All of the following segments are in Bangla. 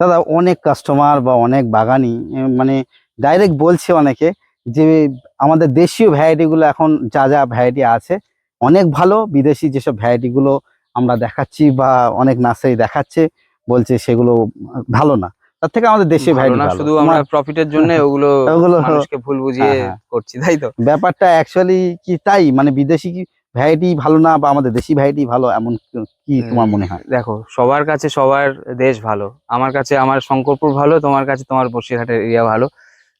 দাদা অনেক কাস্টমার বা অনেক বাগানি মানে ডাইরেক্ট বলছে অনেকে যে আমাদের দেশীয় ভ্যারাইটি গুলো এখন যা যা ভ্যারাইটি আছে অনেক ভালো। বিদেশি যেসব ভ্যারাইটি গুলো আমরা দেখাচ্ছি বা অনেক নার্সারি দেখাচ্ছে বলছে সেগুলো ভালো না। তার থেকে আমাদের দেশীয় ভালো ভ্যারাইটি না শুধু আমরা প্রফিটের জন্য ওগুলো ওগুলো মানুষকে ভুল বুঝিয়ে হ্যাঁ, হ্যাঁ। করছি তাই তো? ব্যাপারটা অ্যাকচুয়ালি কি তাই? মানে বিদেশি ভ্যারাইটি ভালো না বা আমাদের দেশি ভ্যারাইটি ভালো এমন কি- তোমার মনে হয়? দেখো সবার কাছে সবার দেশ ভালো। আমার কাছে আমার শঙ্করপুর ভালো তোমার কাছে তোমার বসিরহাটের এরিয়া ভালো।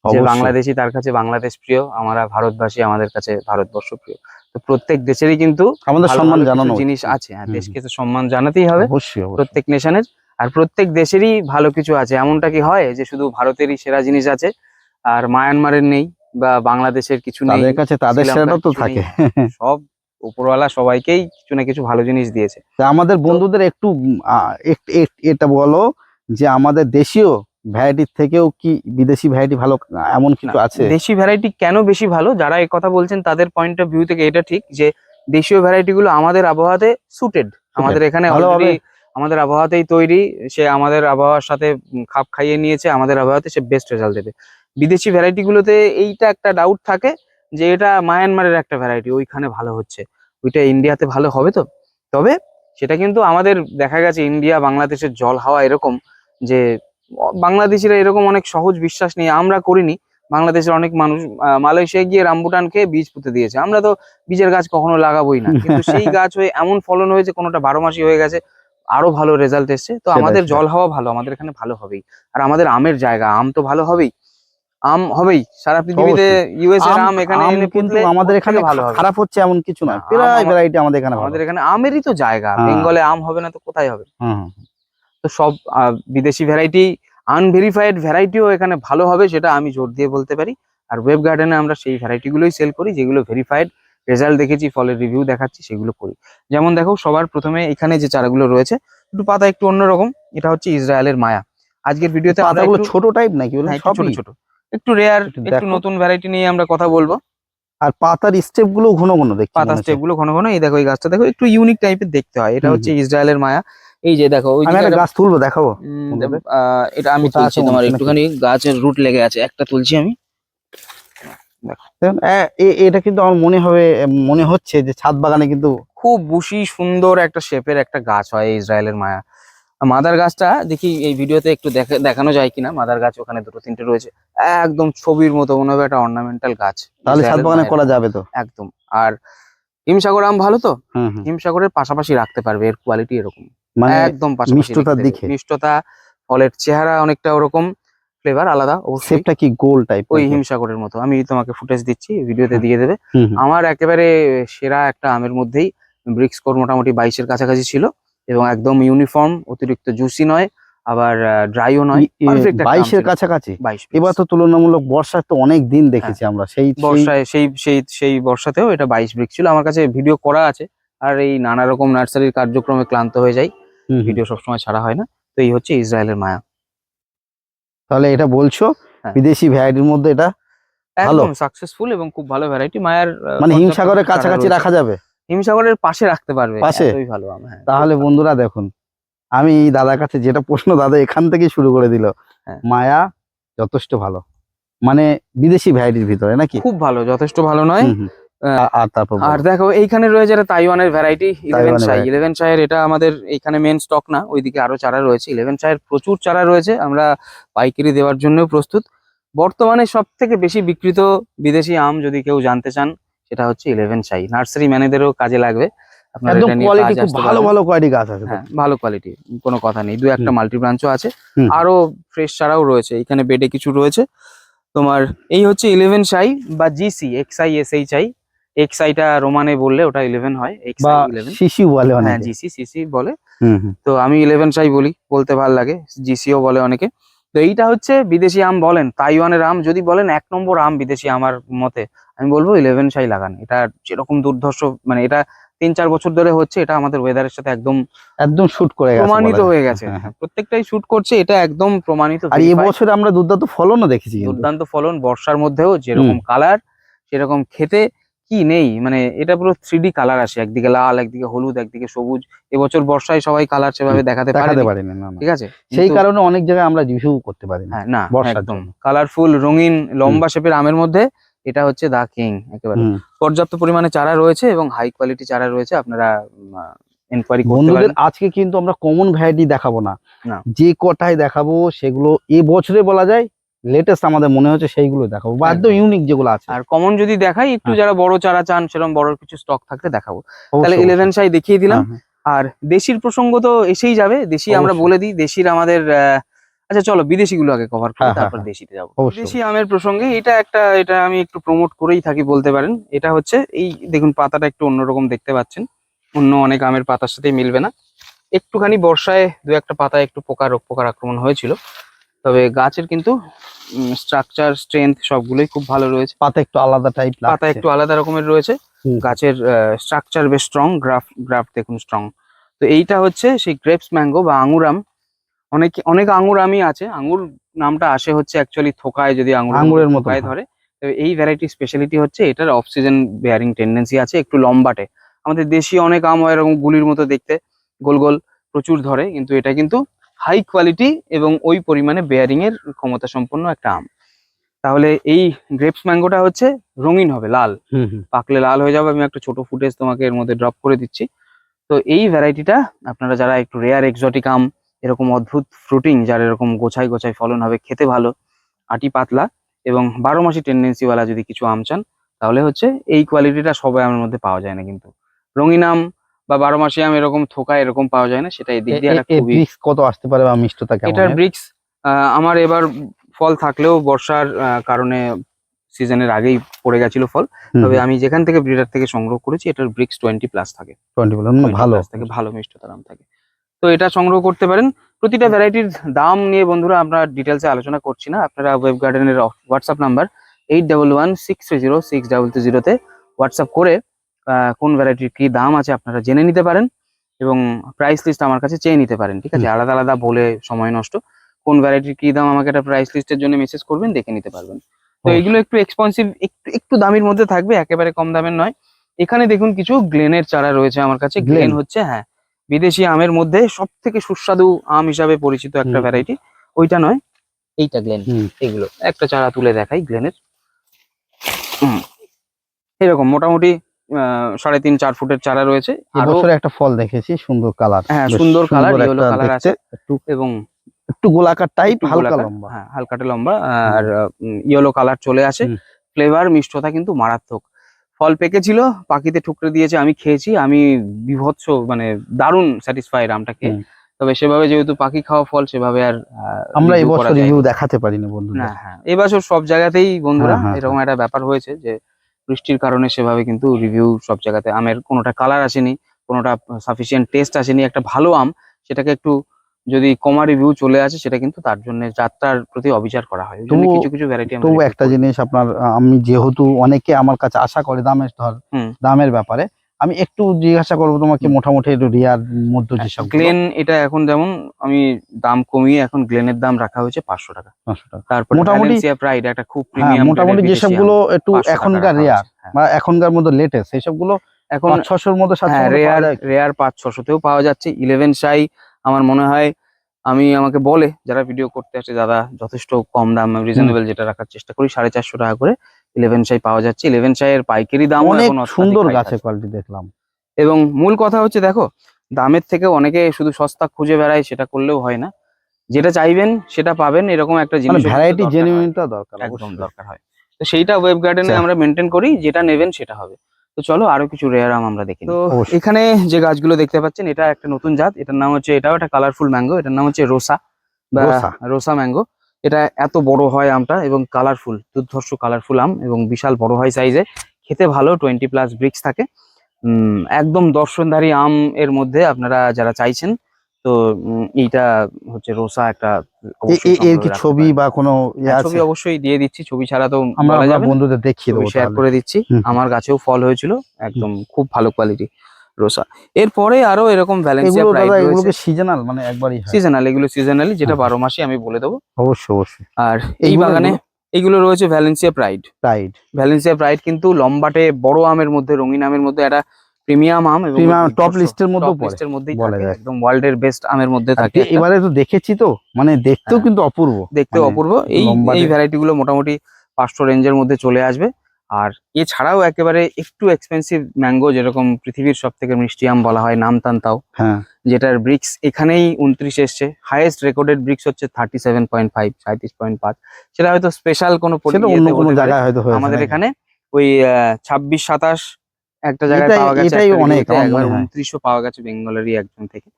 যে। বাংলাদেশি তার কাছে বাংলাদেশ প্রিয় আমরা ভারতবাসী আমাদের কাছে ভারতবর্ষ প্রিয়। তো প্রত্যেক দেশেরই কিন্তু আমাদের সম্মান জানানো জিনিস আছে হ্যাঁ দেশকে তো সম্মান জানাতেই হবে প্রত্যেক নেশনের আর প্রত্যেক দেশেরই ভালো কিছু আছে। এমনটা কি হয় যে শুধু ভারতেরই সেরা জিনিস আছে আর মায়ানমারের নেই বা বাংলাদেশের কিছু নেই তাদের কাছে তাদের শ্রীলঙ্কার সেরাটা তো থাকে। সব উপরওয়ালা সবাইকেই কিছু না কিছু ভালো জিনিস দিয়েছে। তা আমাদের বন্ধুদের একটু এটা বলো যে আমাদের দেশীয় ভ্যারাইটির থেকেও কি বিদেশি ভ্যারাইটি ভালো এমন কিছু আছে? দেশি ভ্যারাইটি কেন বেশি ভালো? যারা এই কথা বলছেন তাদের পয়েন্ট অফ ভিউ থেকে এটা ঠিক যে দেশীয় ভ্যারাইটি গুলো আমাদের আবহাওয়াতে সুটেড আমাদের এখানে অলরেডি আমাদের আবহাওয়াতেই তৈরি সে আমাদের আবহাওয়ার সাথে খাপ খাইয়ে নিয়েছে আমাদের আবহাওয়াতে সে বেস্ট রেজাল্ট দেবে। বিদেশি ভ্যারাইটি গুলোতে এইটা একটা ডাউট থাকে যে এটা মায়ানমারের একটা ভ্যারাইটি ওইখানে ভালো হচ্ছে। ওইটা ইন্ডিয়াতে ভালো হবে তো? তবে সেটা কিন্তু আমাদের দেখা গেছে ইন্ডিয়া বাংলাদেশের জল হাওয়া এরকম যে বাংলাদেশিরা এরকম অনেক সহজ বিশ্বাস নিয়ে আমরা করিনি। বাংলাদেশের অনেক মানুষ আহ, মালয়েশিয়ায় গিয়ে রামবুটান খেয়ে বীজ পুঁতে দিয়েছে। আমরা তো বীজের গাছ কখনো লাগাবোই না। কিন্তু সেই গাছ হয়ে এমন ফলন হয়েছে কোনোটা বারো মাসই হয়ে গেছে আরও ভালো রেজাল্ট এসছে। তো আমাদের জল হাওয়া ভালো আমাদের এখানে ভালো হবেই। আর আমাদের আমের জায়গা আম তো ভালো হবেই। আম হবেই। সারা পৃথিবীতে ইউএস এর আম এখানে এনে কিন্তু আমাদের এখানে ভালো হবে। খারাপ হচ্ছে এমন কিছু না। প্রায় ভ্যারাইটি আমাদের এখানে ভালো আমাদের এখানে আমেরই তো জায়গা। হ্যাঁ। বেঙ্গলে আম হবে না তো কোথায় হবে। তো সব বিদেশি ভ্যারাইটি আনভেরিফাইড ভ্যারাইটিও এখানে ভালো হবে সেটা আমি জোর দিয়ে বলতে পারি। আর ওয়েব গার্ডেনে আমরা সেই ভ্যারাইটি গুলোই সেল করি যেগুলো ভেরিফাইড রেজাল্ট দেখেছি ফলের রিভিউ দেখাচ্ছি সেগুলো করি। যেমন দেখো সবার প্রথমে এখানে যে চারাগুলো রয়েছে একটু পাতা একটু অন্যরকম। এটা হচ্ছে ইসরায়েলের মায়া। আজকের ভিডিওতে পাতাগুলো ছোট টাইপ নাকি? হ্যাঁ, ছোট ছোট। একটু রেয়ার একটু নতুন ভ্যারাইটি নিয়ে আমরা কথা বলব। আর পাতার স্টেপগুলো ঘন ঘন দেখছি পাতার স্টেপগুলো ঘন ঘন এই দেখো এই গাছটা দেখো একটু ইউনিক টাইপের দেখতে হয়। এটা হচ্ছে ইসরায়েলের মায়া। এই যে দেখো ওই যে একটা গাছ তুলবো দেখাবো এটা আমি তুলছি তোমার একটুখানি গাছের রুট লেগে আছে একটা তুলছি আমি। এটা কিন্তু আমার মনে হবে মনে হচ্ছে যে ছাদ বাগানে কিন্তু খুব বুশি সুন্দর একটা শেপের একটা গাছ হয় ইসরায়েলের মায়া। মাদার গাছটা দেখি এই ভিডিওতে একটু দেখা- দেখানো যায় কিনা। মাদার গাছ ওখানে দুটো তিনটে রয়েছে। একদম ছবির মতো মনে হবে একটা অর্নামেন্টাল গাছ। তাহলে ছাদ বাগানে করা যাবে তো? একদম। আর হিমসাগর আম ভালো তো? হুম হুম। হিমসাগরের পাশাপাশি রাখতে পারবে এর কোয়ালিটি এরকম। মানে একদম মিষ্টতার দিকে? মিষ্টতা ফলের চেহারা অনেকটা ওরকম ফ্লেভার আলাদা শেপটা কি গোল টাইপ ওই হিমসাগরের মতো। আমি তোমাকে ফুটেজ দিচ্ছি ভিডিওতে। দিয়ে দেবে। আমার একেবারে সেরা একটা আমের মধ্যেই ব্রিক স্কোর মোটামুটি বাইশের কাছাকাছি ছিল। এবং একদম ইউনিফর্ম অতিরিক্ত জুসি নয় আবার ড্রাইও নয় বাইশের কাছাকাছি? বাইশ এবার তো তুলনামূলক বর্ষার তো অনেক দিন দেখেছি আমরা। সেই বর্ষায় সেই সেই সেই বর্ষাতেও এটা বাইশ ব্রিক ছিল। আমার কাছে ভিডিও করা আছে। আর এই নানা রকম নার্সারির কার্যক্রমে ক্লান্ত হয়ে যাই। ভিডিও সবসময় ছাড়া হয় না। তো এই হচ্ছে ইসরায়েলের মায়া। তাহলে এটা বলছো হ্যাঁ। বিদেশি ভ্যারাইটির মধ্যে এটা ভালো। একদম সাকসেসফুল এবং খুব ভালো ভ্যারাইটি মায়ার মানে হিমসাগরের কাছাকাছি রাখা যাবে? হিমসাগরের পাশে রাখতে পারবে। পাশে? ভালো হ্যাঁ। তাহলে বন্ধুরা দেখুন আমি দাদার কাছে যেটা প্রশ্ন দাদা এখান থেকে শুরু করে দিল হ্যাঁ। মায়া যথেষ্ট ভালো। মানে বিদেশি ভ্যারাইটির ভিতরে নাকি? খুব ভালো যথেষ্ট ভালো নয়। আর তারপর আর দেখো এইখানে রয়েছে একটা তাইওয়ানের ভ্যারাইটি ইলেভেন variety। ইলেভেন শাইয়ের এটা আমাদের এইখানে মেন স্টক না ওইদিকে আরও চারা রয়েছে। ইলেভেন শাইয়ের প্রচুর চারা রয়েছে আমরা পাইকারি দেওয়ার জন্যও প্রস্তুত। বর্তমানে সব থেকে বেশি বিক্রিত বিদেশি আম যদি কেউ জানতে চান সেটা হচ্ছে ইলেভেন শাই নার্সারি ম্যানেদেরও কাজে লাগবে। আপনারা একদম কোয়ালিটি খুব ভালো ভালো কোয়ালিটি গাছ আছে। হ্যাঁ ভালো কোয়ালিটি কোনো কথা নেই। দু একটা। মাল্টি ব্রাঞ্চও আছে। আরও ফ্রেশ চারাও রয়েছে। এখানে বেডে কিছু রয়েছে। তোমার এই হচ্ছে ইলেভেন সাই বা G C X I S H I X আইটা রোমানে বললে ওটা ইলেভেন হয়। এক্স বা আই ইলেভেন শিশু বলে হ্যাঁ জিসি সিসি বলে। তো আমি ইলেভেন সাই বলি বলতে ভালো লাগে। জিসিও বলে অনেকে। তো এইটা হচ্ছে বিদেশি আম বলেন তাইওয়ানের আম যদি বলেন এক নম্বর আম বিদেশি আমার মতে আমি বলব ইলেভেন সাই লাগান এটা যেরকম দুর্ধর্ষ মানে এটা তিন চার বছর ধরে হচ্ছে এটা আমাদের ওয়েদারের সাথে একদম একদম শুট করে গেছে প্রমাণিত হয়ে গেছে। প্রত্যেকটাই শুট করছে এটা একদম প্রমাণিত আর verified। এবছর আমরা দুর্দান্ত ফলনও দেখেছি দুর্দান্ত ফলন বর্ষার মধ্যেও যেরকম কালার সেরকম খেতে কি নেই? মানে এটা পুরো থ্রি কালার আসে একদিকে লাল একদিকে হলুদ একদিকে সবুজ। এবছর বর্ষায় সবাই কালার সেভাবে দেখাতে দেখাতে পারে না না। ঠিক আছে? সেই কারণে অনেক জায়গায় আমরা রিভিউ করতে পারি না হ্যাঁ না বর্ষার একদম। কালারফুল রঙিন লম্বা শেপের আমের মধ্যে এটা হচ্ছে দা কিং একেবারে। পর্যাপ্ত পরিমাণে চারা রয়েছে এবং হাই কোয়ালিটি চারা রয়েছে আপনারা এনকোয়ারি করতে পারেন। আজকে কিন্তু আমরা কমন ভ্যারাইটি দেখাবো না। না। যে কটাই দেখাবো সেগুলো এবছরে বলা যায় লেটেস্ট আমাদের মনে হচ্ছে সেইগুলো দেখাবো বা একদম। ইউনিক যেগুলো আছে। আর কমন যদি দেখাই একটু হ্যাঁ। যারা বড় চারা চান সেরকম বড় কিছু স্টক থাকলে দেখাবো। তাহলে ইলেভেন সাই দেখিয়ে দিলাম। হ্যাঁ, আর দেশির প্রসঙ্গ তো এসেই যাবে। দেশি আমরা বলে দিই দেশির আমাদের আচ্ছা চলো বিদেশি গুলো আগে কভার করি হ্যাঁ, হ্যাঁ, তারপর হ্যাঁ। দেশিতে যাব। দেশি আমের প্রসঙ্গে এটা একটা এটা আমি একটু প্রমোট করেই থাকি বলতে পারেন। এটা হচ্ছে এই দেখুন পাতাটা একটু অন্যরকম দেখতে পাচ্ছেন। অন্য অনেক আমের পাতার সাথে মিলবে না। একটুখানি বর্ষায় দু একটা পাতায় একটু পোকা রোগ পোকার আক্রমণ হয়েছিল। তবে গাছের কিন্তু স্ট্রাকচার স্ট্রেংথ সবগুলোই খুব ভালো রয়েছে। পাতা একটু আলাদা টাইপ পাতা একটু আলাদা রকমের রয়েছে। গাছের স্ট্রাকচার বেশ স্ট্রং গ্রাফ গ্রাফ দেখুন স্ট্রং তো এইটা হচ্ছে সেই গ্রেপস ম্যাঙ্গো বা আঙুর আম অনেক অনেক আঙুর আমই আছে। আঙুর নামটা আসে হচ্ছে অ্যাকচুয়ালি থোকায় যদি আঙুর আঙুরের মতো ধরে। তো এই ভ্যারাইটি স্পেশালিটি হচ্ছে এটার অক্সিজেন বেয়ারিং টেন্ডেন্সি আছে একটু লম্বাটে। আমাদের দেশি অনেক আম হয় এরকম গুলির মতো দেখতে। গোল গোল প্রচুর ধরে। কিন্তু এটা কিন্তু হাই কোয়ালিটি এবং ওই পরিমাণে বেয়ারিং এর ক্ষমতা সম্পন্ন একটা আম। তাহলে এই গ্রেপস ম্যাঙ্গোটা হচ্ছে রঙিন হবে লাল। পাকলে লাল হয়ে যাবে আমি একটা ছোট ফুটেজ তোমাকে এর মধ্যে ড্রপ করে দিচ্ছি। তো এই ভ্যারাইটিটা আপনারা যারা একটু রেয়ার এক্সোটিক আম এরকম অদ্ভুত ফ্রুটিং যার এরকম গোছাই গোছাই ফলন হবে খেতে ভালো আটি পাতলা এবং বারো মাসি টেন্ডেন্সিওয়ালা যদি কিছু আম চান তাহলে হচ্ছে এই কোয়ালিটিটা সবাই আমের মধ্যে পাওয়া যায় না কিন্তু। রঙিন আম বা বারো মাসে আম এরকম থোকা এরকম পাওয়া যায় না সেটা এই দিক দিয়ে ব্রিক্স কত আসতে পারে বা মিষ্টতা কেমন? এটার? ব্রিক্স আমার এবার ফল থাকলেও বর্ষার কারণে সিজনের আগেই পড়ে গেছিল ফল। তবে আমি যেখান থেকে ব্রিডার থেকে সংগ্রহ করেছি এটার ব্রিক্স টোয়েন্টি প্লাস থাকে। 20 বললাম না, 20 ভালো। থাকে ভালো মিষ্টতার আম থাকে। তো এটা সংগ্রহ করতে পারেন। প্রতিটা ভ্যারাইটির দাম নিয়ে বন্ধুরা আমরা ডিটেলসে আলোচনা করছি না। আপনারা ওয়েব গার্ডেনের WhatsApp number eight double one six three zero six double two জিরোতে হোয়াটসঅ্যাপ করে কোন ভ্যারাইটির কি দাম আছে আপনারা জেনে নিতে পারেন এবং প্রাইস লিস্ট আমার কাছে চেয়ে নিতে পারেন ঠিক আছে? আলাদা আলাদা বলে সময় নষ্ট। কোন ভ্যারাইটির কি দাম আমাকে একটা প্রাইস লিস্টের জন্য মেসেজ করবেন দেখে নিতে পারবেন। তো। এগুলো একটু এক্সপেন্সিভ একটু একটু দামের মধ্যে থাকবে একেবারে কম দামের নয়। এখানে দেখুন কিছু গ্লেনের চারা রয়েছে আমার কাছে। গ্লেন। হচ্ছে হ্যাঁ বিদেশি আমের মধ্যে সব থেকে সুস্বাদু আম হিসাবে পরিচিত একটা ভ্যারাইটি ওইটা নয় এইটা গ্লেন। এগুলো। একটা চারা তুলে দেখাই গ্লেনের হুম। এরকম মোটামুটি সাড়ে তিন চার ফুটের চারা রয়েছে। এবছরে একটা ফল দেখেছি সুন্দর কালার। হ্যাঁ, সুন্দর yellow colour আছে। এবং একটু গোলাকার টাইপ হালকা লম্বা। হ্যাঁ হালকাটে লম্বা আর ইয়েলো কালার চলে আসে। ফ্লেভার মিষ্টতা কিন্তু মারাত্মক। ফল পেকেছিল পাখিতে ঠুকরে দিয়েছে আমি খেয়েছি। আমি বিভৎস মানে দারুণ স্যাটিসফাইড আমটা খেয়ে। তবে সেভাবে যেহেতু পাখি খাওয়া ফল সেভাবে আর আমরা এবছর রিভিউ। দেখাতে পারিনি বন্ধুদের। না হ্যাঁ এবছর সব জায়গাতেই বন্ধুরা হ্যাঁ, হ্যাঁ, এরকম একটা ব্যাপার হয়েছে যে বৃষ্টির কারণে সেভাবে কিন্তু রিভিউ সব জায়গাতে আমের কোনোটা কালার আসেনি কোনোটা সাফিসিয়েন্ট টেস্ট আসেনি একটা ভালো আম সেটাকে একটু যদি কমা রিভিউ চলে আসে সেটা কিন্তু তার জন্য যাত্রার প্রতি অবিচার করা হয় কিছু কিছু ভ্যারাইটি তবু একটা জিনিস আপনার আমি যেহেতু অনেকে আমার কাছে আশা করে দামের ধর। দামের ব্যাপারে আমি একটু জিজ্ঞাসা করব তোমাকে মোটামুটি একটু রিয়ার মধ্যে যেসব গ্লেন এটা এখন যেমন আমি দাম কমিয়ে এখন গ্লেনের দাম রাখা হয়েছে পাঁচশো টাকা। তারপর মোটামুটি- প্রাইড একটা খুব হ্যাঁ প্রিমিয়াম মোটামুটি যেসবগুলো একটু এখনকার রেয়ার বা এখনকার মধ্যে লেটেস্ট সেইসবগুলো হ্যাঁ। এখন ছশোর মধ্যে সাতশো হ্যাঁ রেয়ার রেয়ার পাঁচ ছশোতেও পাওয়া যাচ্ছে। ইলেভেন সাই আমার মনে হয় আমি আমাকে বলে যারা ভিডিও করতে আসে দাদা যথেষ্ট কম দাম রিজনেবল যেটা রাখার চেষ্টা করি সাড়ে চারশো টাকা করে ইলেভেন সাই পাওয়া যাচ্ছে। ইলেভেন সাইয়ের পাইকারি দাম অনেক সুন্দর গাছের কোয়ালিটি দেখলাম। এবং মূল কথা হচ্ছে দেখো দামের থেকে অনেকে শুধু সস্তা খুঁজে বেড়ায় সেটা করলেও হয় না। যেটা চাইবেন সেটা পাবেন এরকম একটা জিনিস ভ্যারাইটি জেনুইনটা দরকার একদম দরকার হয়। তো সেইটা ওয়েব গার্ডেনে আচ্ছা। আমরা মেনটেন করি যেটা নেবেন সেটা হবে। তো চলো আরও কিছু রেয়ার আম আমরা দেখি তো এখানে যে গাছগুলো দেখতে পাচ্ছেন এটা একটা নতুন জাত। এটার নাম হচ্ছে এটাও একটা কালারফুল ম্যাঙ্গো এটার নাম হচ্ছে রোসা বা। রোসা ম্যাঙ্গো এটা এত বড় হয় আমটা এবং কালারফুল দুর্ধর্ষ কালারফুল আম এবং বিশাল বড় হয় সাইজে খেতে ভালো টোয়েন্টি প্লাস ব্রিক্স থাকে। একদম দর্শনধারী আম এর মধ্যে আপনারা যারা চাইছেন তো এইটা হচ্ছে রোসা একটা এর কি ছবি বা কোনো ইয়ে হ্যাঁ, আছে? ছবি অবশ্যই দিয়ে দিচ্ছি ছবি ছাড়া তো আমরা। বন্ধুদের দেখিয়ে দেবো শেয়ার করে দিচ্ছি। আমার গাছেও ফল হয়েছিল একদম খুব ভালো কোয়ালিটি রোসা। এরপরে আরও এরকম ভ্যালেন্সিয়া প্রাইড রয়েছে। সিজনাল মানে একবারই সিজনাল এগুলো সিজনালি যেটা হ্যাঁ। বারো মাসই আমি বলে দেবো। অবশ্যই অবশ্যই। আর এই বাগানে এগুলো- রয়েছে Valencia pride right Valencia pride কিন্তু লম্বাটে বড় আমের মধ্যে রঙিন আমের মধ্যে একটা প্রিমিয়াম আম এবং টপ মধ্যেও top এর মধ্যেই থাকে। একদম ওয়ার্ল্ড এর বেস্ট আমের মধ্যে থাকে। এবারে তো দেখেছি তো মানে দেখতেও হ্যাঁ। কিন্তু অপূর্ব। দেখতে মানে অপূর্ব। এই এই ভ্যারাইটি গুলো মোটামুটি পাঁচশো রেঞ্জের মধ্যে চলে আসবে। আর এছাড়াও একেবারে একটু এক্সপেন্সিভ ম্যাঙ্গো যেরকম পৃথিবীর সব থেকে মিষ্টি আম বলা হয় নামতান্তাও। হ্যাঁ। যেটার ব্রিক্স এখানেই উনত্রিশ এসছে। হাইয়েস্ট রেকর্ডেড ব্রিক্স হচ্ছে থার্টি সেভেন পয়েন্ট ফাইভ সাঁত্রিশ পয়েন্ট পাঁচ। সেটা হয়তো স্পেশাল কোনো জায়গায় হয়তো আমাদের এখানে ওই ছাব্বিশ সাতাশ একটা জায়গায় পাওয়া গেছে। অনেক, একবার হয়। উনত্রিশও পাওয়া গেছে বেঙ্গলেরই একজন থেকে।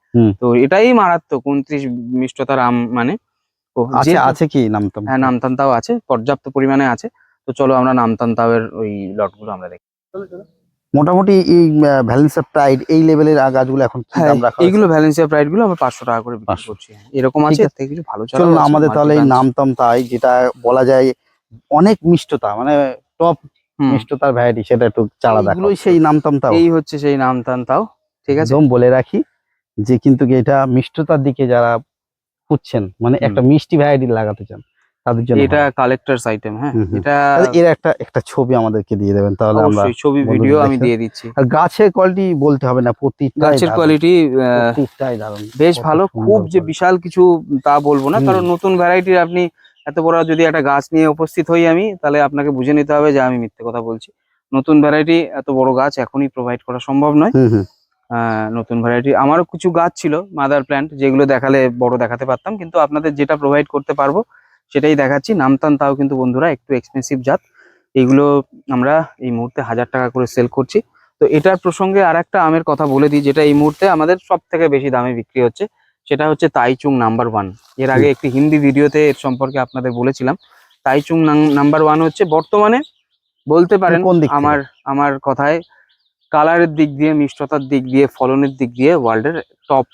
তো এটাই মারাত্মক উনত্রিশ মিষ্টতার আম মানে। আছে কি নাম তো হ্যাঁ নামতান্তাও আছে পর্যাপ্ত পরিমাণে আছে। তো চলো আমরা নামতান্তাওয়ের ওই লটগুলো আমরা দেখি। মোটামুটি এই ভ্যালেন্সিয়া প্রাইড এই লেভেলের গাছগুলো এখন কি হ্যাঁ দাম রাখা এইগুলো ভ্যালেন্সিয়া প্রাইডগুলো আমরা পাঁচশো টাকা করে বিক্রি করছি। এরকম আছে। এর থেকে কিছু ভালো চলো না আমাদের তাহলে এই। নামতাম তাই যেটা বলা যায় অনেক মিষ্টতা মানে টপ মিষ্টতার ভ্যারাইটি সেটা একটু চারা দেখো এইগুলোই সেই নামতাম তাও। এই হচ্ছে সেই নামতাম তাও। ঠিক আছে? একদম বলে রাখি যে কিন্তু কি এটা মিষ্টতার দিকে যারা খুঁজছেন মানে একটা মিষ্টি ভ্যারাইটি লাগাতে চান তাদের জন্য এটা। কালেক্টরস আইটেম হ্যাঁ। এটা এর একটা একটা ছবি আমাদেরকে দিয়ে দেবেন তাহলে আমরা ছবি ভিডিও আমি দিয়ে দিচ্ছি। আর গাছের কোয়ালিটি বলতে হবে না প্রতিটা গাছের কোয়ালিটি প্রত্যেকটাই দারুণ। বেশ ভালো খুব যে বিশাল কিছু তা বলব না কারণ নতুন ভ্যারাইটির আপনি এত বড় যদি একটা গাছ নিয়ে উপস্থিত হই আমি তাহলে আপনাকে বুঝে নিতে হবে যে আমি মিথ্যে কথা বলছি। নতুন ভ্যারাইটি এত বড় গাছ এখনই প্রোভাইড করা সম্ভব নয়। নতুন ভ্যারাইটি আমারও কিছু গাছ ছিল মাদার প্ল্যান্ট যেগুলো দেখালে বড় দেখাতে পারতাম কিন্তু আপনাদের যেটা প্রোভাইড করতে পারব সেটাই দেখাচ্ছি। নামতান তাও কিন্তু বন্ধুরা একটু এক্সপেন্সিভ জাত। এইগুলো আমরা এই মুহূর্তে হাজার টাকা করে সেল করছি। তো এটার প্রসঙ্গে আর একটা আমের কথা বলে দিই যেটা এই মুহূর্তে আমাদের সব থেকে বেশি দামে বিক্রি হচ্ছে। সেটা হচ্ছে তাইচুং নাম্বার ওয়ানের আগে একটি হিন্দি ভিডিওতে এর সম্পর্কে আপনাদের বলেছিলাম। তাইচুং নাম্বার ওয়ান হচ্ছে বর্তমানে বলতে পারেন? আমার আমার কথায় কালারের দিক দিয়ে মিষ্টতার দিক দিয়ে ফলনের দিক দিয়ে ওয়ার্ল্ডের টপ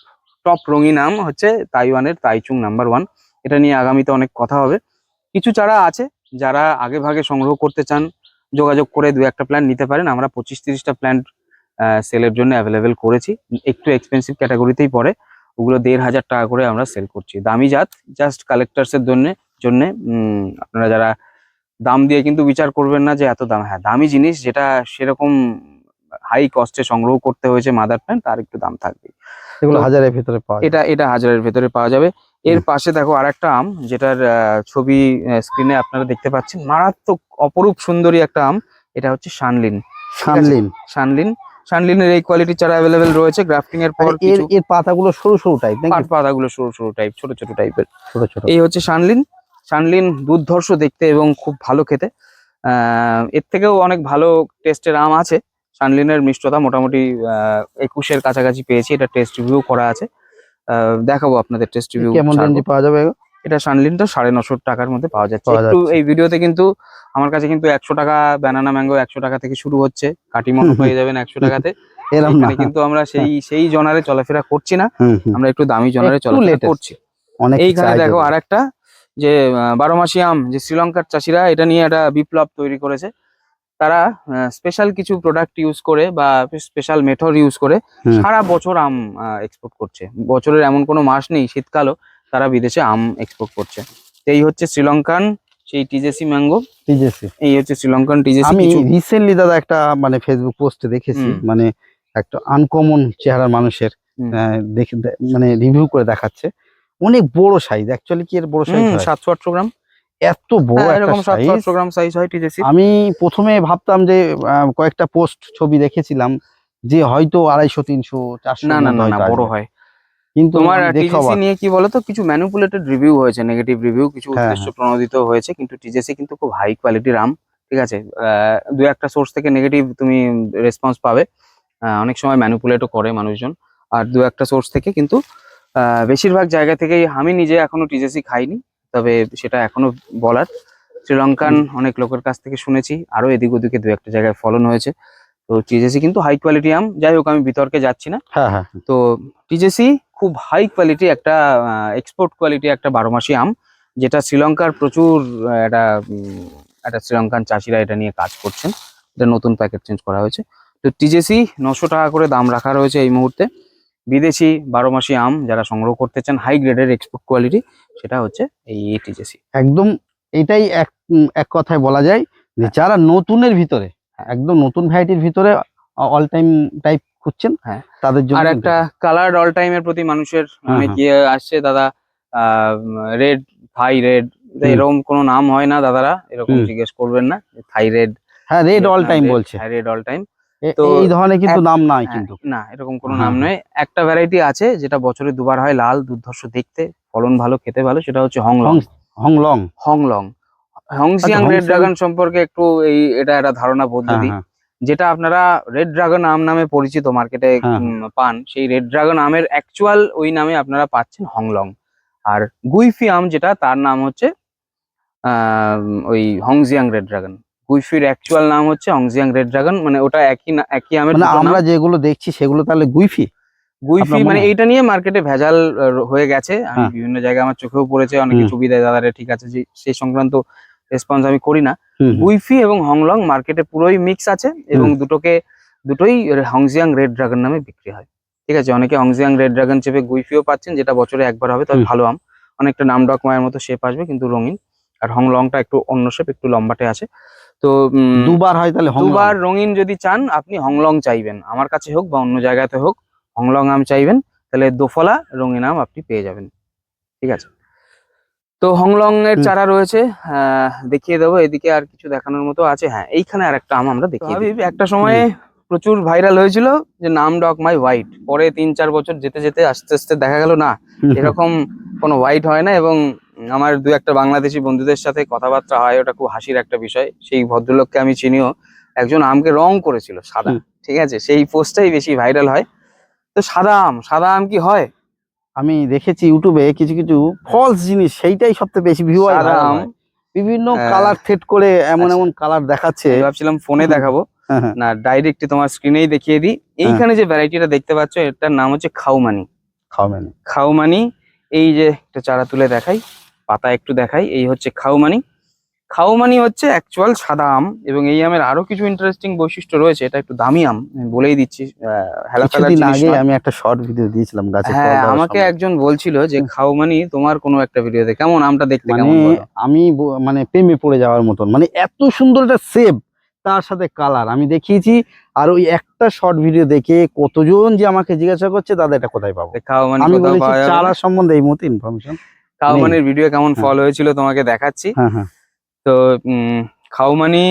টপ রঙিন আম হচ্ছে তাইওয়ানের তাইচুং নাম্বার ওয়ান এটা নিয়ে আগামীতে অনেক কথা হবে। কিছু চারা আছে যারা আগে ভাগে সংগ্রহ করতে চান, যোগাযোগ করে দু একটা প্ল্যান্ট নিতে পারেন। আমরা পঁচিশ তিরিশটা প্ল্যান্ট সেলের জন্য অ্যাভেলেবেল করেছি। একটু এক্সপেন্সিভ ক্যাটাগরিতেই পড়ে। ওগুলো দেড় হাজার টাকা করে আমরা সেল করছি। দামি জাত জাস্ট কালেক্টার্সের জন্য জন্য আপনারা যারা দাম দিয়ে কিন্তু বিচার করবেন না যে এত দাম। হ্যাঁ দামি জিনিস যেটা সেরকম হাই কস্টে সংগ্রহ করতে হয়েছে মাদার প্ল্যান্ট তার একটু দাম থাকবে এগুলো হাজারের ভিতরে পাওয়া এটা এটা হাজারের ভেতরে পাওয়া যাবে। এর পাশে দেখো আরেকটা আম যেটার ছবি স্ক্রিনে আপনারা দেখতে পাচ্ছেন। মারাত্মক অপরূপ সুন্দরী একটা আম এটা হচ্ছে শানলিন। শানলিন। শানলিন। শানলিনের এই কোয়ালিটি চারা অ্যাভেলেবেল রয়েছে। গ্রাফটিং এর পর এর এর পাতাগুলো সরু সরু টাইপ নাকি? পাতাগুলো সরু সরু টাইপ ছোট ছোট টাইপের ছোট ছোট। এই হচ্ছে শানলিন। শানলিন দুর্ধর্ষ দেখতে এবং খুব ভালো খেতে। আহ, এর থেকেও অনেক ভালো টেস্টের আম আছে। শানলিনের মিষ্টতা মোটামুটি একুশের কাছাকাছি পেয়েছি। এটা টেস্ট রিভিউ করা আছে। দেখাবো আপনাদের টেস্ট রিভিউ কেমন রেঞ্জে পাওয়া যাবে? এটা শানলিনটা সাড়ে নশো টাকার মধ্যে পাওয়া যাচ্ছে। একটু। এই ভিডিওতে কিন্তু আমার কাছে কিন্তু একশো টাকা ব্যানানা ম্যাঙ্গো একশো টাকা থেকে শুরু হচ্ছে। কাটিমনো পেয়ে যাবেন একশো টাকাতে। এখানে কিন্তু আমরা সেই সেই জনারে চলাফেরা করছি না। আমরা একটু দামি জনারে চলাফেরা করছি। এইখানে দেখো আর একটা যে বারো মাসি আম যে শ্রীলঙ্কার চাষিরা এটা নিয়ে একটা বিপ্লব তৈরি করেছে। তারা স্পেশাল কিছু প্রোডাক্ট ইউজ করে বা স্পেশাল মেথড ইউজ করে সারা বছর আম এক্সপোর্ট করছে। বছরের এমন কোনো মাস নেই শীতকালও তারা বিদেশে আম এক্সপোর্ট করছে। এই হচ্ছে শ্রীলঙ্কান সেই টিজেসি ম্যাঙ্গো TJC এই হচ্ছে শ্রীলঙ্কান টিজেসি আমি রিসেন্টলি দাদা একটা মানে ফেসবুক পোস্টে দেখেছি মানে একটা আনকমন চেহারার মানুষের দেখে মানে রিভিউ করে দেখাচ্ছে। অনেক বড় সাইজ অ্যাকচুয়ালি কি এর বড় সাইজ সাতশো আটশো গ্রাম। এত বড় হ্যাঁ, এরকম সাতশো সাইজ আটশো গ্রাম সাইজ হয় টিজেসি আমি প্রথমে ভাবতাম যে কয়েকটা পোস্ট ছবি দেখেছিলাম যে হয়তো আড়াইশো তিনশো চারশো না না না বড় হয়। কিন্তু তোমার টিজেসি নিয়ে কি বলতো কিছু ম্যানিপুলেটেড রিভিউ হয়েছে নেগেটিভ রিভিউ কিছু হ্যাঁ, উদ্দেশ্য প্রণোদিত হয়েছে কিন্তু টিজেসি কিন্তু খুব হাই কোয়ালিটির আম ঠিক আছে? দু একটা সোর্স থেকে নেগেটিভ তুমি রেসপন্স পাবে। অনেক সময় ম্যানিপুলেটও করে মানুষজন। আর দু একটা সোর্স থেকে কিন্তু বেশিরভাগ জায়গা থেকেই আমি নিজে এখনও টিজেসি খাইনি। তবে সেটা এখনও বলার। শ্রীলঙ্কান অনেক লোকের কাছ থেকে শুনেছি আরও এদিক ওদিকে দু একটা জায়গায় ফলন হয়েছে। তো টিজেসি কিন্তু হাই কোয়ালিটি আম যাই হোক আমি বিতর্কে যাচ্ছি না। হ্যাঁ হ্যাঁ। তো টিজেসি খুব হাই কোয়ালিটি একটা এক্সপোর্ট কোয়ালিটি একটা বারো মাসি আম যেটা শ্রীলঙ্কার প্রচুর একটা একটা শ্রীলঙ্কান চাষিরা এটা নিয়ে কাজ করছেন। এটা নতুন প্যাকেট চেঞ্জ করা হয়েছে। তো টিজেসি নশো টাকা করে দাম রাখা রয়েছে এই মুহূর্তে। বিদেশি বারো মাসি আম যারা সংগ্রহ করতে চান হাই গ্রেডের এক্সপোর্ট কোয়ালিটি সেটা হচ্ছে এই টিজেসি একদম এটাই এক এক কথায় বলা যায় যে যারা নতুনের ভিতরে একদম নতুন ভ্যারাইটির ভিতরে অল টাইম টাইপ খুঁজছেন হ্যাঁ। তাদের জন্য আর একটা কালার অল টাইমের প্রতি মানুষের হ্যাঁ, অনেক ইয়ে আসছে দাদা রেড থাই রেড এরকম কোনো নাম হয় না দাদারা এরকম জিজ্ঞেস করবেন না থাই রেড হ্যাঁ রেড অল টাইম বলছে। রেড অল টাইম এই ধরনের কিন্তু নাম নাই হ্যাঁ, কিন্তু। না এরকম কোনো নাম। নয়। একটা ভ্যারাইটি আছে যেটা বছরে দুবার হয় লাল দুর্ধর্ষ দেখতে ফলন ভালো খেতে ভালো সেটা হচ্ছে হংলং। হংলং। হংলং। হংসিয়াং রেড ড্রাগন সম্পর্কে একটু এই এটা একটা ধারণা বদলে হ্যাঁ, দিই হ্যাঁ। যেটা আপনারা রেড ড্রাগন আম নামে পরিচিত মার্কেটে পান সেই রেড ড্রাগন আমের অ্যাকচুয়াল ওই নামে আপনারা পাচ্ছেন হংলং। আর গুইফি আম যেটা তার নাম হচ্ছে আহ, ওই হংজিয়াং রেড ড্রাগন গুইফির অ্যাকচুয়াল নাম হচ্ছে হংজিয়াং রেড ড্রাগন মানে ওটা একই না- একই আমের মানে নাম। আমরা যেগুলো দেখছি সেগুলো তাহলে গুইফি গুইফি মানে এইটা নিয়ে মার্কেটে ভেজাল হয়ে গেছে। আমি হ্যাঁ। বিভিন্ন জায়গায় আমার চোখেও পড়েছে অনেকে। ছবি দেয় দাদারে ঠিক আছে যে সেই সংক্রান্ত রেসপন্স আমি করি না। গুইফি এবং হংলং মার্কেটে পুরোই মিক্স আছে এবং দুটোকে দুটোই হংজিয়াং রেড ড্রাগন নামে বিক্রি হয়। ঠিক আছে অনেকে হংজিয়াং রেড ড্রাগন চেপে গুইফিও পাচ্ছেন যেটা বছরে একবার হবে তবে ভালো আম। অনেকটা নামডক মায়ের মতো শেপ আসবে কিন্তু রঙিন। আর হংলংটা একটু অন্য শেপ একটু লম্বাটে আছে। তো উম, দুবার হয় তাহলে হংলং? দুবার রঙিন যদি চান আপনি হংলং চাইবেন। আমার কাছে হোক বা অন্য জায়গাতে হোক হংলং আম চাইবেন তাহলে দোফলা রঙিন আম আপনি পেয়ে যাবেন। ঠিক আছে? তো হংলং এর চারা রয়েছে আহ, দেখিয়ে দেবো। এদিকে আর কিছু দেখানোর মতো আছে। হ্যাঁ এইখানে আর একটা আম আমরা দেখিয়ে দিই। একটা সময়ে প্রচুর ভাইরাল হয়েছিল যে নাম ডক মাই হোয়াইট। পরে তিন চার বছর যেতে যেতে আস্তে আস্তে দেখা গেল না এরকম কোনো হোয়াইট হয় না এবং আমার দু একটা বাংলাদেশি বন্ধুদের সাথে কথাবার্তা হয় ওটা খুব হাসির একটা বিষয়। সেই ভদ্রলোককে আমি চিনিও। একজন আমকে রং করেছিল সাদা ঠিক আছে? সেই পোস্টটাই বেশি ভাইরাল হয়। তো সাদা আম সাদা আম কি হয়? আমি দেখেছি ইউটিউবে কিছু কিছু ফলস জিনিস সেইটাই সবচেয়ে বেশি ভিউ হয় সাদা আম। বিভিন্ন হ্যাঁ। কালার সেট করে এমন আচ্ছা। এমন কালার দেখাচ্ছে। ভাবছিলাম ফোনে দেখাবো। হ্যাঁ, হ্যাঁ। না ডাইরেক্ট তোমার স্ক্রিনেই দেখিয়ে দিই। এইখানে যে ভ্যারাইটিটা দেখতে পাচ্ছ এটার নাম হচ্ছে খাউমানি খাওয়াবেন খাউমানি এই যে একটা চারা তুলে দেখাই। পাতা একটু দেখাই এই হচ্ছে খাউমানি। খাউমানি হচ্ছে অ্যাকচুয়াল সাদা আম এবং এই আমের আরও কিছু ইন্টারেস্টিং বৈশিষ্ট্য রয়েছে এটা একটু দামি আম আমি বলেই দিচ্ছি আহ, কিছুদিন আগে আমি একটা শর্ট ভিডিও দিয়েছিলাম গাছে হ্যাঁ আমাকে একজন বলছিল যে। খাউমানি তোমার কোনো একটা ভিডিওতে কেমন আমটা দেখতে মানে কেমন আমি মানে প্রেমে পড়ে যাওয়ার মতন মানে এত সুন্দর একটা সেভ তার সাথে কালার আমি দেখিয়েছি আর ওই একটা শর্ট ভিডিও দেখে কতজন যে আমাকে জিজ্ঞাসা করছে দাদা এটা কোথায় পাবো? আমি বলেছি চারা সম্বন্ধে এই মতো ইনফরমেশন খাউমানির ভিডিও কেমন হ্যাঁ। ফল হয়েছিল তোমাকে দেখাচ্ছি। হ্যাঁ হ্যাঁ। তো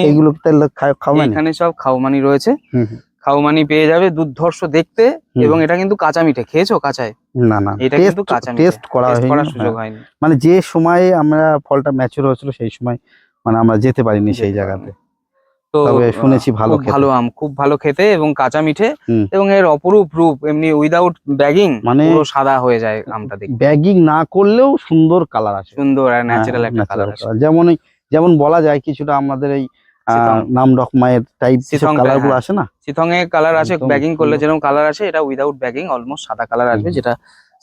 এইগুলো তাহলে এখানে সব খাউমানি রয়েছে। খাউমানি পেয়ে যাবে দুর্ধর্ষ দেখতে এবং এটা কিন্তু কাঁচা মিঠে। খেয়েছো কাঁচায়? না না এটা কিন্তু কাঁচা টেস্ট করা করার সুযোগ হ্যাঁ। হয়নি। মানে যে সময়ে আমরা ফলটা ম্যাচুর হয়েছিল সেই সময় মানে আমরা যেতে পারিনি সেই জায়গাতে। তো শুনেছি ভালো ভালো আম খুব ভালো খেতে এবং কাঁচা মিঠে এবং এর অপরূপ রূপ এমনি উইদাউট ব্যাগিং মানে- সাদা হয়ে যায় আমটা দেখতে। ব্যাগিং না করলেও সুন্দর কালার আসে। সুন্দর আর ন্যাচারাল একটা কালার আছে যেমন যেমন বলা যায় কিছুটা আমাদের এই। নাম ডকমায়ের টাইপ সিথং কালারগুলো হ্যাঁ। আসে না? চিথং এ কালার আছে ব্যাগিং করলে। যেরকম কালার আছে এটা উইদাউট ব্যাগিং অলমোস্ট সাদা কালার আসবে যেটা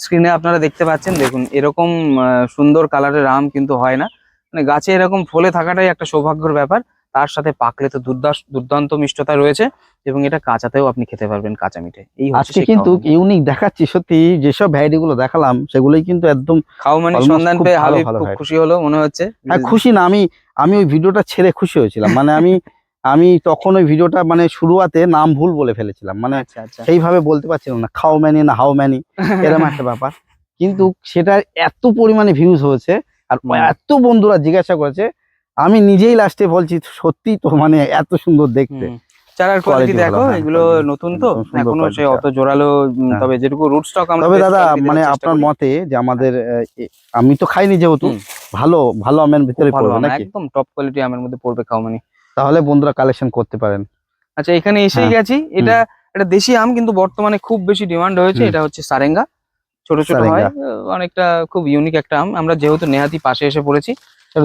স্ক্রিনে আপনারা দেখতে পাচ্ছেন। দেখুন এরকম সুন্দর কালারের আম কিন্তু হয় না। মানে গাছে এরকম ফলে থাকাটাই একটা সৌভাগ্যের ব্যাপার। তার সাথে পাকলে তো দুর্দান্ত মিষ্টতা রয়েছে এবং এটা কাঁচাতেও আপনি খেতে পারবেন কাঁচা মিঠে। এই আজকে কিন্তু ইউনিক দেখাচ্ছি সত্যি যেসব ভ্যারাইটি গুলো দেখালাম সেগুলোই কিন্তু একদম খাওয়ামানির almost সন্ধান পেয়ে হাবিব খুব খুশি হলো মনে হচ্ছে হ্যাঁ খুশি না আমি আমি ওই ভিডিওটা ছেড়ে খুশি হয়েছিলাম। মানে আমি আমি তখন ওই ভিডিওটা মানে শুরুয়াতে নাম ভুল বলে ফেলেছিলাম। মানে আচ্ছা আচ্ছা। সেইভাবে বলতে পারছিলাম না খাও ম্যানি না হাও ম্যানি এরকম একটা ব্যাপার। কিন্তু সেটা এত পরিমাণে ভিউজ হয়েছে আর এত বন্ধুরা জিজ্ঞাসা করেছে আমি নিজেই লাস্টে বলছি সত্যি তো মানে এত সুন্দর দেখতে। চারার কোয়ালিটি দেখো হ্যাঁ, এগুলো নতুন তো এখনও সে অত জোরালো হ্যাঁ। তবে যেটুকু রুট স্টক আমরা তবে দাদা মানে আপনার মতে যে আমাদের আমি তো খাইনি যেহেতু ভালো ভালো আমের ভিতরে পড়বে নাকি? একদম টপ কোয়ালিটি আমের মধ্যে পড়বে খাওয়ামানি তাহলে বন্ধুরা কালেকশন করতে পারেন। আচ্ছা এখানে এসেই হ্যাঁ। গেছি এটা এটা দেশি আম কিন্তু বর্তমানে খুব বেশি ডিমান্ড হয়েছে এটা হচ্ছে সারেঙ্গা। ছোট ছোট। হয় অনেকটা খুব ইউনিক একটা আম। আমরা যেহেতু নেহাতি পাশে এসে পড়েছি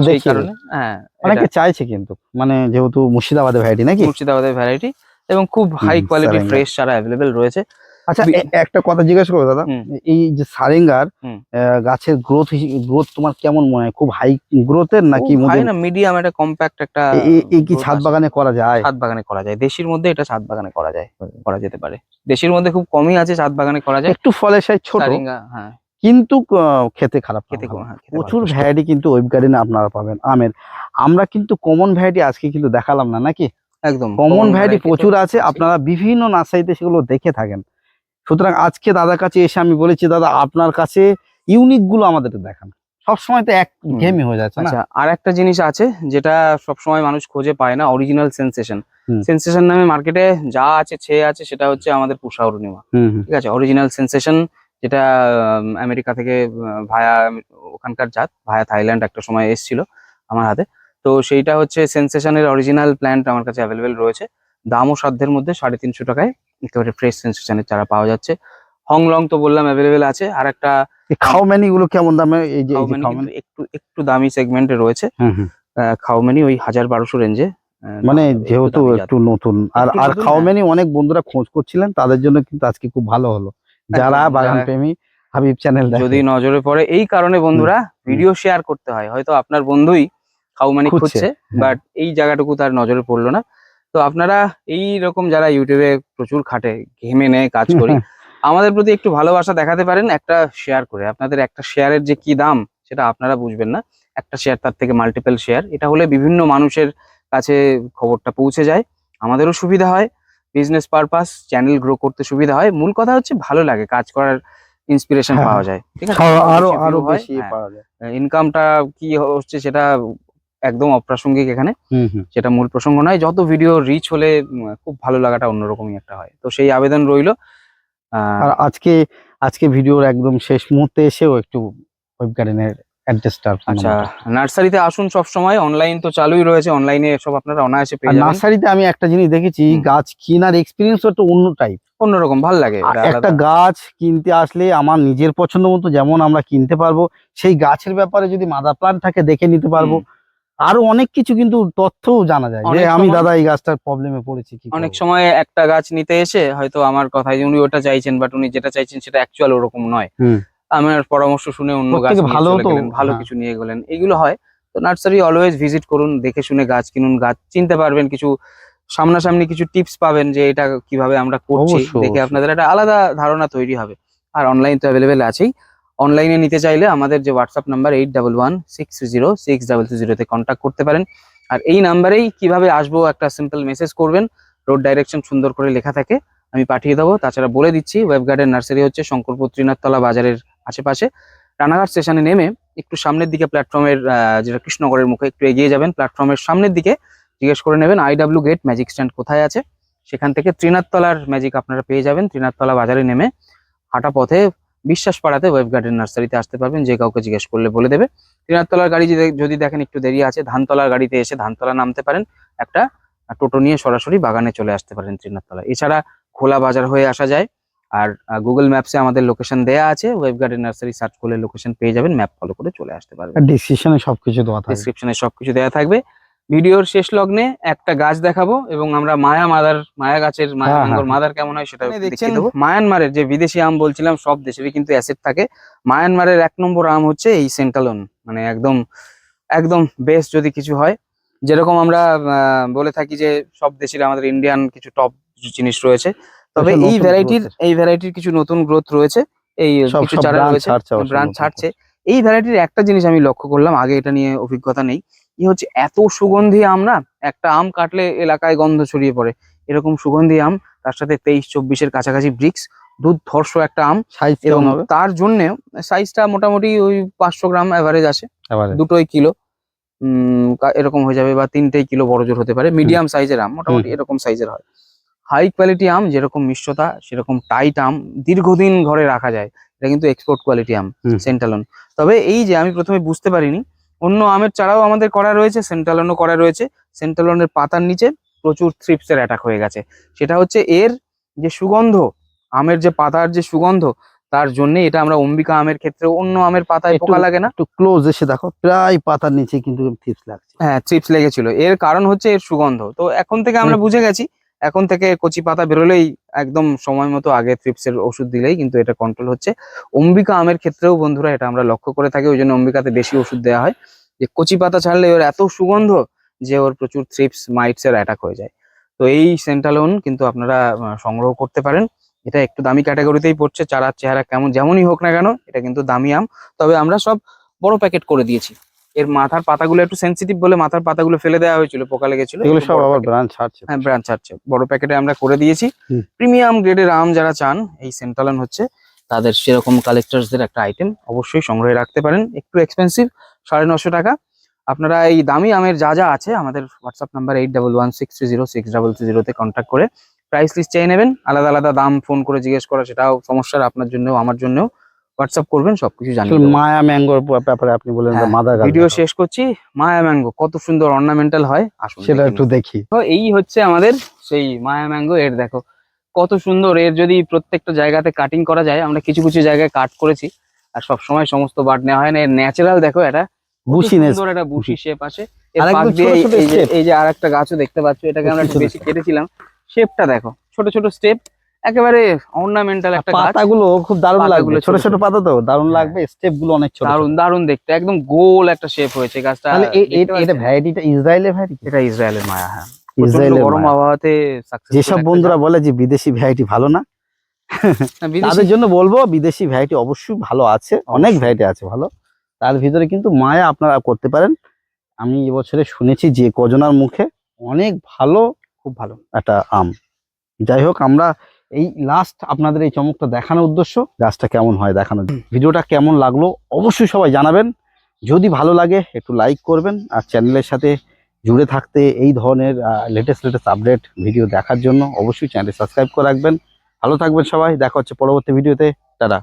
সেই কারণে হ্যাঁ অনেকে চাইছে কিন্তু মানে যেহেতু মুর্শিদাবাদের ভ্যারাইটি নাকি? মুর্শিদাবাদের ভ্যারাইটি এবং খুব হাই কোয়ালিটি ফ্রেশ চারা অ্যাভেলেবেল রয়েছে। আচ্ছা একটা কথা জিজ্ঞেস করব দাদা। এই যে সারেঙ্গার গাছের গ্রোথ গ্রোথ তোমার কেমন মনে হয়? খুব হাই গ্রোথের নাকি না মিডিয়াম একটা কম্প্যাক্ট একটা এই কি ছাদ বাগানে করা যায়? ছাদ বাগানে করা যায়। দেশির মধ্যে এটা ছাদ বাগানে করা যায় করা যেতে পারে। দেশির মধ্যে খুব কমই আছে ছাদ বাগানে করা যায়। একটু ফলের সাইজ ছোট। সারেঙ্গা হ্যাঁ। কিন্তু খেতে খারাপ খেতে হ্যাঁ, প্রচুর ভ্যারাইটি কিন্তু ওয়েব গার্ডেনে আপনারা পাবেন আমের। আমরা কিন্তু কমন ভ্যারাইটি আজকে কিন্তু দেখালাম না নাকি? একদম কমন ভ্যারাইটি প্রচুর আছে। আপনারা বিভিন্ন নার্সারিতে সেগুলো দেখে থাকেন। সুতরাং আজকে দাদার কাছে এসে আমি বলেছি দাদা আপনার কাছে ইউনিকগুলো আমাদের দেখান। সবসময় তো এক। ঘেমি হয়ে যাচ্ছে না? আচ্ছা আর একটা জিনিস আছে যেটা সবসময় মানুষ খুঁজে পায় না অরিজিনাল সেন্সেশন। সেন্সেশন নামে মার্কেটে যা আছে ছেয়ে আছে সেটা হচ্ছে আমাদের পুষা অরুণিমা। ঠিক আছে অরিজিনাল সেন্সেশন যেটা আমেরিকা থেকে ভায়া ওখানকার জাত ভায়া থাইল্যান্ড একটা সময় এসেছিল আমার হাতে। তো সেইটা হচ্ছে সেন্সেশনের অরিজিনাল প্ল্যান্ট আমার কাছে অ্যাভেলেবেল রয়েছে। দামও সাধ্যের মধ্যে সাড়ে তিনশো টাকায় একেবারে ফ্রেশ সেন্সেশনের চারা পাওয়া যাচ্ছে। হংলং তো বললাম অ্যাভেলেবেল আছে। আর একটা এই খাওম্যানি গুলো কেমন দামে? এই যে খাওমেনি একটু একটু দামি সেগমেন্টে রয়েছে। খাওমেনি ওই হাজার বারোশো রেঞ্জে মানে যেহেতু একটু নতুন। আর আর খাওম্যানি অনেক বন্ধুরা খোঁজ করছিলেন তাদের জন্য কিন্তু আজকে খুব ভালো হলো। যারা বাগান প্রেমী হাবিব চ্যানেল যদি নজরে পড়ে এই কারণে বন্ধুরা ভিডিও শেয়ার করতে হয়। হয়তো আপনার বন্ধুই খাওমানি খুঁজছে, খুঁজছে হ্যাঁ। বাট এই জায়গাটুকু তার নজরে পড়ল না। তো আপনারা এই রকম যারা ইউটিউবে প্রচুর খাটে ঘেমে নেয় কাজ করি আমাদের প্রতি একটু ভালোবাসা দেখাতে পারেন একটা শেয়ার করে। আপনাদের একটা শেয়ারের যে কি দাম সেটা আপনারা বুঝবেন না। একটা শেয়ার তার থেকে মাল্টিপল শেয়ার এটা হলে বিভিন্ন মানুষের কাছে খবরটা পৌঁছে যায়। আমাদেরও সুবিধা হয়। বিজনেস পারপাস চ্যানেল গ্রো করতে সুবিধা হয়। মূল কথা হচ্ছে ভালো লাগে কাজ করার ইন্সপিরেশন হ্যাঁ। পাওয়া যায় ঠিক আছে? আরও আরও বেশি হ্যাঁ। পাওয়া যায়। ইনকামটা কি হচ্ছে সেটা একদম অপ্রাসঙ্গিক এখানে। সেটা মূল প্রসঙ্গ নয় যত ভিডিও রিচ হলে খুব ভালো লাগাটা অন্যরকমই একটা হয়। তো সেই আবেদন রইল। আর আজকে আজকে ভিডিওর একদম শেষ মুহূর্তে এসেও একটু ওয়েব গার্ডেনের অ্যাড্রেসটা আচ্ছা নার্সারিতে আসুন সব সময় অনলাইন তো চালুই রয়েছে অনলাইনে সব আপনারা অনায়াসে পেয়ে যাবেন। নার্সারিতে আমি একটা জিনিস দেখেছি গাছ কেনার এক্সপিরিয়েন্স একটু অন্য টাইপ অন্যরকম ভালো লাগে একটা গাছ কিনতে আসলে আমার নিজের পছন্দ মতো যেমন আমরা কিনতে পারব সেই গাছের ব্যাপারে যদি মাদার প্লান্ট থাকে দেখে নিতে পারব। আরও অনেক কিছু কিন্তু তথ্যও জানা যায় যে আমি দাদা এই গাছটার প্রবলেমে পড়েছি কি অনেক সময় একটা গাছ নিতে এসে হয়তো আমার কথায় উনি ওটা চাইছেন বাট উনি যেটা চাইছেন সেটা অ্যাকচুয়াল ওরকম নয়। আমার পরামর্শ শুনে অন্য গাছ ভালো ভালো হ্যাঁ। কিছু নিয়ে গেলেন। এগুলো হয়। তো নার্সারি অলওয়েজ ভিজিট করুন দেখে শুনে গাছ কিনুন গাছ চিনতে পারবেন কিছু সামনাসামনি কিছু টিপস পাবেন যে এটা কীভাবে আমরা করছি দেখে আপনাদের একটা আলাদা ধারণা তৈরি হবে। আর অনলাইন তো অ্যাভেলেবেল আছেই। অনলাইনে নিতে চাইলে আমাদের যে WhatsApp number eight double one six zero six double two জিরোতে কন্ট্যাক্ট করতে পারেন। আর এই নাম্বারেই কীভাবে আসব একটা সিম্পল মেসেজ করবেন রোড ডাইরেকশন সুন্দর করে লেখা থাকে আমি পাঠিয়ে দেবো। তাছাড়া বলে দিচ্ছি ওয়েব গার্ডেন নার্সারি হচ্ছে শঙ্করপুর ত্রিনাথতলা বাজারের আশেপাশে রানাঘাট স্টেশনে নেমে একটু সামনের দিকে প্ল্যাটফর্মের যেটা কৃষ্ণনগরের মুখে একটু এগিয়ে যাবেন, প্ল্যাটফর্মের সামনের দিকে জিজ্ঞেস করে নেবেন আইডাব্লিউ গেট ম্যাজিক স্ট্যান্ড কোথায় আছে? সেখান থেকে ত্রিনাথতলার ম্যাজিক আপনারা পেয়ে যাবেন, ত্রিনাথতলা বাজারে নেমে হাঁটা পথে বিশ্বাস পাড়াতে ওয়েব গার্ডেন নার্সারিতে আসতে পারবেন, যে কাউকে জিজ্ঞেস করলে বলে দেবে। ত্রিনাথতলার গাড়ি যদি দেখেন একটু দেরি আছে, ধানতলার গাড়িতে এসে ধানতলা নামতে পারেন, একটা টোটো নিয়ে সরাসরি বাগানে চলে আসতে পারেন ত্রিনাথতলা। এছাড়া খোলা বাজার হয়ে আসা যায় আর গুগল ম্যাপসে আমাদের লোকেশন দেয়া আছে। ওয়েব গার্ডেন নার্সারি সার্চ করলে লোকেশন পেয়ে যাবেন। ম্যাপ ফলো করে চলে আসতে পারবেন। ডিসক্রিপশনে সবকিছু দেওয়া থাকবে। ডিসক্রিপশনে সবকিছু দেওয়া থাকবে। ভিডিওর শেষ লগ্নে একটা গাছ দেখাবো এবং আমরা মায়া মাদার মায়া গাছের মায়া হ্যাঁ, হ্যাঁ। মাদার কেমন হয় সেটা দেখছেন? মায়ানমারের যে বিদেশি আম বলছিলাম সব দেশেরই কিন্তু অ্যাসিড থাকে। মায়ানমারের এক নম্বর আম হচ্ছে এই সেন্টালন মানে একদম একদম বেস্ট যদি কিছু হয়। যেরকম আমরা বলে থাকি যে সব দেশের আমাদের ইন্ডিয়ান কিছু টপ জিনিস রয়েছে। তবে এই ভ্যারাইটির এই ভ্যারাইটির কিছু নতুন গ্রোথ রয়েছে। এই কিছু চারা রয়েছে ব্রাঞ্চ ছাড়ছে। এই ভ্যারাইটির একটা জিনিস আমি লক্ষ্য করলাম আগে এটা নিয়ে অভিজ্ঞতা নেই। ই হচ্ছে এত সুগন্ধি আম না একটা আম কাটলে এলাকায় গন্ধ ছড়িয়ে পড়ে। এরকম সুগন্ধি আম তার সাথে তেইশ চব্বিশের কাছাকাছি ব্রিক্স দুর্ধর্ষ একটা আম। সাইজ এবং তার জন্য সাইজটা মোটামুটি ওই পাঁচশো গ্রাম অ্যাভারেজ আসে এবারে দুটোই কিলো। উম, এরকম হয়ে যাবে বা তিনটেই কিলো বড় জোর হতে পারে। মিডিয়াম সাইজের আম মোটামুটি এরকম সাইজের হয়। হাই কোয়ালিটি আম যেরকম মিষ্টতা সেরকম টাইট আম দীর্ঘদিন ঘরে রাখা যায়। এটা কিন্তু এক্সপোর্ট কোয়ালিটি আম। সেন্টালন তবে এই যে আমি প্রথমে বুঝতে পারিনি অন্য আমের চারাও আমাদের করা রয়েছে সেন্টালনও করা রয়েছে। সেন্টালনের পাতার নিচে প্রচুর থ্রিপসের অ্যাটাক হয়ে গেছে। সেটা হচ্ছে এর যে সুগন্ধ আমের যে পাতার যে সুগন্ধ তার জন্য এটা আমরা অম্বিকা আমের ক্ষেত্রে অন্য আমের পাতায় পোকা লাগে না। একটু ক্লোজ এসে দেখো প্রায় পাতার নিচে কিন্তু টিপস লাগছে। হ্যাঁ চিপস লেগেছিল। এর কারণ হচ্ছে এর সুগন্ধ। তো এখন থেকে আমরা বুঝে গেছি এখন থেকে কচি পাতা বেরোলেই একদম সময় মতো আগে থ্রিপসের ওষুধ দিলেই কিন্তু এটা কন্ট্রোল হচ্ছে। অম্বিকা আমের ক্ষেত্রেও বন্ধুরা এটা আমরা লক্ষ্য করে থাকি, ওই জন্য অম্বিকাতে বেশি ওষুধ দেওয়া হয়। যে কচি পাতা ছাড়লে ওর এত সুগন্ধ যে ওর প্রচুর থ্রিপস মাইটস এর অ্যাটাক হয়ে যায়। তো এই সেন্টালোন কিন্তু আপনারা সংগ্রহ করতে পারেন। এটা একটু দামি ক্যাটাগরিতেই পড়ছে, চারার চেহারা কেমন, যেমনই হোক না কেন, এটা কিন্তু দামি আম। তবে আমরা সব বড় প্যাকেট করে দিয়েছি। এর মাথার পাতাগুলো একটু সেনসিটিভ বলে মাথার পাতাগুলো ফেলে দেওয়া হয়েছিল পোকা লেগেছিল। এগুলো সব আবার ব্রাঞ্চ ছাড়ছে। হ্যাঁ ব্রাঞ্চ ছাড়ছে। বড় প্যাকেটে আমরা করে দিয়েছি। প্রিমিয়াম গ্রেডের আম যারা চান এই সেন্টালান হচ্ছে তাদের সেরকম কালেক্টার্সদের একটা আইটেম অবশ্যই সংগ্রহে রাখতে পারেন। একটু এক্সপেন্সিভ সাড়ে নশো টাকা। আপনারা এই দামি আমের যা যা আছে আমাদের WhatsApp number eight double one six three zero six double three জিরোতে কন্ট্যাক্ট করে প্রাইস লিস্ট চেয়ে নেবেন। আলাদা আলাদা দাম ফোন করে জিজ্ঞেস করা সেটাও সমস্যার আপনার জন্যও আমার জন্যও। হোয়াটসঅ্যাপ করবেন সবকিছু জানিয়ে মায়া ম্যাঙ্গোর ব্যাপারে আপনি বলেন হ্যাঁ, মাদার ভিডিও শেষ করছি। মায়া ম্যাঙ্গো কত সুন্দর অর্নামেন্টাল হয় আসুন সেটা একটু দেখি। তো এই হচ্ছে আমাদের সেই মায়া ম্যাঙ্গো এর দেখো কত সুন্দর এর যদি প্রত্যেকটা জায়গাতে কাটিং করা যায় আমরা কিছু কিছু জায়গায় কাট করেছি আর সব সময় সমস্ত বাট নেওয়া হয় না। এর ন্যাচারাল দেখো এটা বুশিনেস সুন্দর একটা বুশি শেপ আছে এই- যে আরেকটা গাছও দেখতে পাচ্ছ এটাকে আমরা একটু বেশি কেটেছিলাম। শেপটা দেখো ছোট ছোট স্টেপ একেবারে অর্নামেন্টাল একটা গাছ। পাতাগুলো খুব দারুণ লাগবে। ছোট ছোট। পাতা তো দারুণ হ্যাঁ। লাগবে। স্টেপগুলো অনেক ছোট। দারুণ দারুণ দেখতে। একদম গোল একটা শেপ হয়েছে গাছটা। এটা ভ্যারাইটিটা ইসরায়েলের ভ্যারাইটি এটা ইসরায়েলের মায়া হ্যাঁ। ইসরায়েলের গরম আবহাওয়াতে যেসব বন্ধুরা বলে যে বিদেশি ভ্যারাইটি ভালো না তাদের জন্য বলব বিদেশি ভ্যারাইটি অবশ্যই ভালো আছে। অনেক ভ্যারাইটি আছে ভালো। তার ভিতরে কিন্তু মায়া আপনারা করতে পারেন। আমি এবছরে শুনেছি যে কজনার মুখে অনেক ভালো খুব ভালো। একটা আম। যাই হোক আমরা এই লাস্ট আপনাদের এই চমকটা দেখানোর উদ্দেশ্য, গাছটা কেমন হয় দেখানোর জন্য। ভিডিওটা কেমন লাগল অবশ্যই সবাই জানাবেন। যদি ভালো লাগে, একটু লাইক করবেন আর চ্যানেলের সাথে জুড়ে থাকতে এই ধরনের লেটেস্ট লেটেস্ট আপডেট ভিডিও দেখার জন্য অবশ্যই চ্যানেল সাবস্ক্রাইব করে রাখবেন। ভালো থাকবেন সবাই, দেখা হচ্ছে পরবর্তী ভিডিওতে টাটা।